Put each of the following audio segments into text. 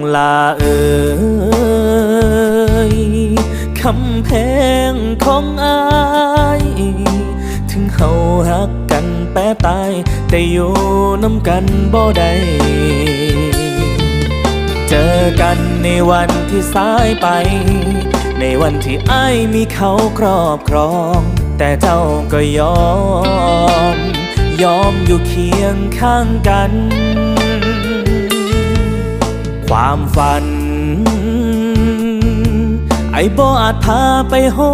งลาเอ่ยคำแพงของอายถึงเฮาหักกันแปรตาย แต่อยู่น้ำกันบ่ได้เจอกันในวันที่สายไป ในวันที่ไอ้ายมีเขาครอบครอง แต่เจ้าก็ยอม ยอมอยู่เคียงข้างกัน ความฝัน ไอ้บ่อาจพาไปฮอ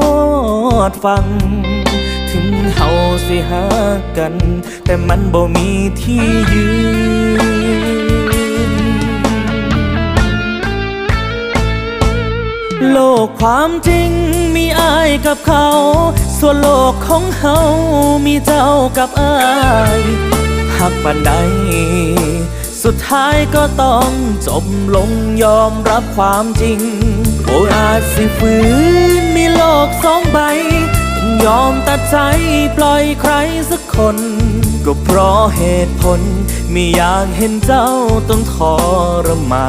ดฟัง ถึงเฮาสิหากัน แต่มันบ่มีที่ยืน โลกความจริงมีอายกับเขา ส่วนโลกของเฮามีเจ้ากับอายหักปันใด สุดท้ายก็ต้องจบลงยอมรับความจริงโอ้อาจสิฝืนมีโลกสองใบยอมตัดใจปล่อยใครสักคน ก็เพราะเหตุผลมีอยากเห็นเจ้าต้องทรมา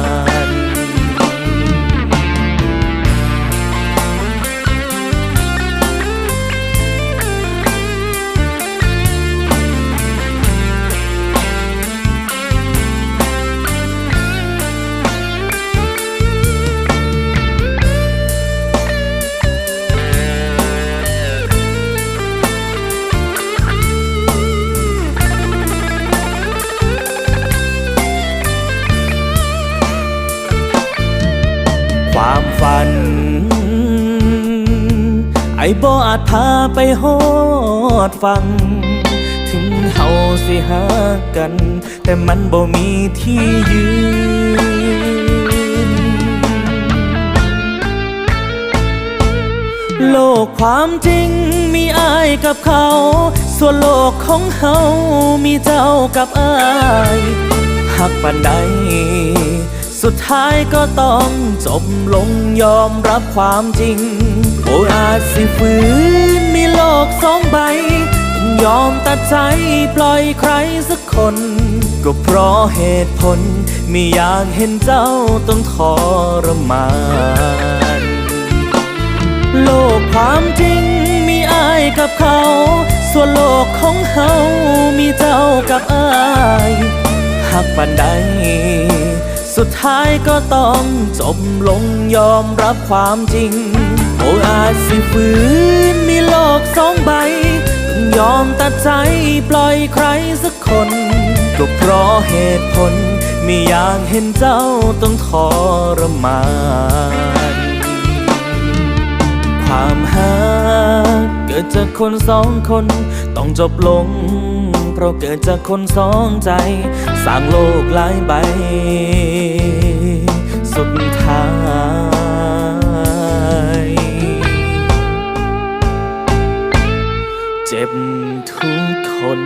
น ไอ้บ่อาจพาไปฮอดฟัง ถึงเฮาสิหากัน แต่มันบ่มีที่ยืน โลกความจริงมีอายกับเขา ส่วนโลกของเฮามีเจ้ากับอายหักปันใด สุดท้ายก็ต้องจบลงยอมรับความจริงโออาจสิฝืนมีโลกสองใบ ยอมตัดใจปล่อยใครสักคน ก็เพราะเหตุผลมีอยากเห็นเจ้าต้องทรมาน โลกความจริงมีอายกับเขา ส่วนโลกของเฮามีเจ้ากับอายหักปันใด สุดท้ายก็ต้องจบลงยอมรับความจริงโอ้อาจสิฝืนมีโลกสองใบต้องยอมตัดใจปล่อยใครสักคน ก็เพราะเหตุผลไมีอยากเห็นเจ้าต้องทรมานความหักเกิดจากคนสองคนต้องจบลง เราเกิดจากคนสองใจ สร้างโลกหลายใบ สุดท้ายเจ็บทุกคน